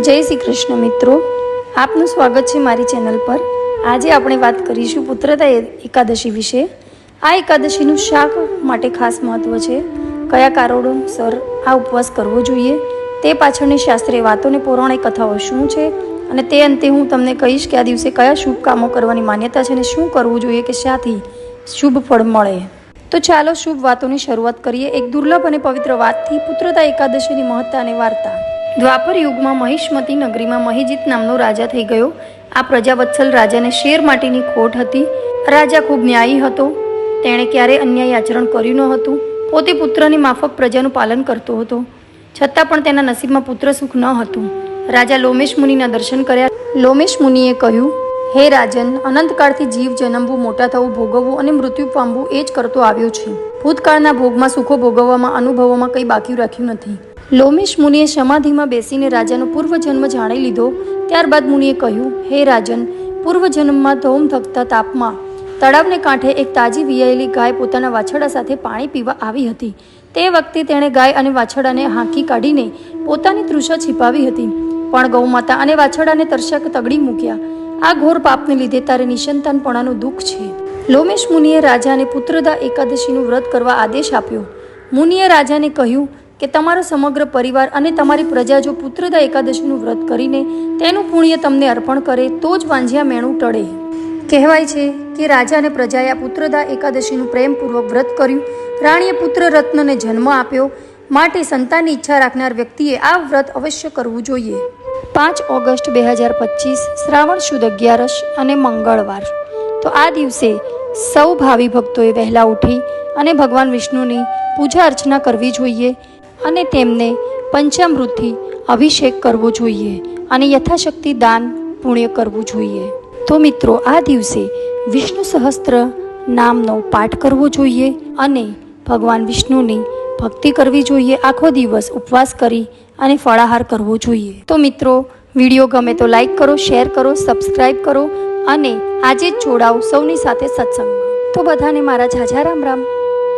જય શ્રી કૃષ્ણ મિત્રો. આપનું સ્વાગત છે મારી ચેનલ પર. આજે આપણે વાત કરીશું પુત્રતા એકાદશી વિશે. આ એકાદશીનું શાક માટે ખાસ મહત્વ છે. કયા કારણોસર આ ઉપવાસ કરવો જોઈએ? તે પાછળની શાસ્ત્રીય વાતો અને પૌરાણિક કથાઓ શું છે? અને તે અંતે હું તમને કહીશ કે આ દિવસે કયા શુભ કામો કરવાની માન્યતા છે અને શું કરવું જોઈએ કે શાથી શુભ ફળ મળે. તો ચાલો શુભ વાતોની શરૂઆત કરીએ એક દુર્લભ અને પવિત્ર વાતથી પુત્રતા એકાદશીની મહત્તા અને વાર્તા. દ્વાપર યુગમાં મહિષ્મતી નગરીમાં મહિજીત નામનો રાજા થઈ ગયો. આ પ્રજાવત્સલ રાજાને શેર માટેની ખોટ હતી. રાજા ખૂબ ન્યાયી હતો. તેણે ક્યારેય અન્યાય આચરણ કર્યું ન હતું. પોતે પુત્રની માફક પ્રજાનું પાલન કરતો હતો. છતાં પણ તેના નસીબમાં પુત્ર સુખ ન હતું. રાજા લોમેશ મુનિના દર્શન કર્યા. લોમેશ મુનિએ કહ્યું, હે રાજન, અનંતકાળથી જીવ જન્મવું, મોટા થવું, ભોગવવું અને મૃત્યુ પામવું એ જ કરતો આવ્યો છે. ભૂતકાળના ભોગમાં સુખો ભોગવવામાં, અનુભવોમાં કંઈ બાકી રાખ્યું નથી. લોમેશ મુનિએ સમાધિમાં બેસીને રાજાનો પૂર્વજન્મ જાણી લીધો. ત્યારબાદ મુનિએ કહ્યું, હે રાજન, પૂર્વજન્મમાં ધોમ થકતા તાપમાં તળાવને કાંઠે એક તાજી વિયાયેલી ગાય પોતાના વાછરડા સાથે પાણી પીવા આવી હતી. તે વખતે તેણે ગાય અને વાછરડાને હાંકી કાઢીને પોતાની તૃષા છીપાવી હતી. પણ ગૌમાતા અને વાછરડાને તરસ્યા તગડી મૂક્યા. આ ઘોર પાપને લીધે તારે નિસંતાનપણાનું દુઃખ છે. લોમેશ મુનિએ રાજાને પુત્રદા એકાદશીનું વ્રત કરવા આદેશ આપ્યો. મુનિએ રાજાને કહ્યું કે તમારો સમગ્ર પરિવાર અને તમારી પ્રજા જો પુત્રદા એકાદશીનું વ્રત કરીને તેનું પુણ્ય તમને અર્પણ કરે, તો જ વાંઝિયા મેણું ટળે. કહેવાય છે કે રાજા અને પ્રજાએ આ પુત્રદા એકાદશીનું પ્રેમપૂર્વક વ્રત કર્યું. રાણીએ પુત્ર રત્નને જન્મ આપ્યો. માટે સંતાનની ઈચ્છા રાખનાર વ્યક્તિએ આ વ્રત અવશ્ય કરવું જોઈએ. પાંચ ઓગસ્ટ બે હજાર પચીસ, શ્રાવણ સુદ અગિયારસ અને મંગળવાર. તો આ દિવસે સૌ ભાવિ ભક્તોએ વહેલા ઉઠી અને ભગવાન વિષ્ણુની પૂજા અર્ચના કરવી જોઈએ. અને તેમને પંચામૃતથી અભિષેક કરવો જોઈએ અને યથાશક્તિ દાન પુણ્ય કરવું જોઈએ. તો મિત્રો, આ દિવસે વિષ્ણુ સહસ્ત્ર નામનો પાઠ કરવો જોઈએ અને ભગવાન વિષ્ણુની ભક્તિ કરવી જોઈએ. આખો દિવસ ઉપવાસ કરી અને ફળાહાર કરવો જોઈએ. તો મિત્રો, વીડિયો ગમે તો લાઈક કરો, શેર કરો સબસ્ક્રાઈબ કરો અને આજે જ જોડાઓ સૌની સાથે સત્સંગમાં. તો બધાને મારા ઝાઝા રામ રામ.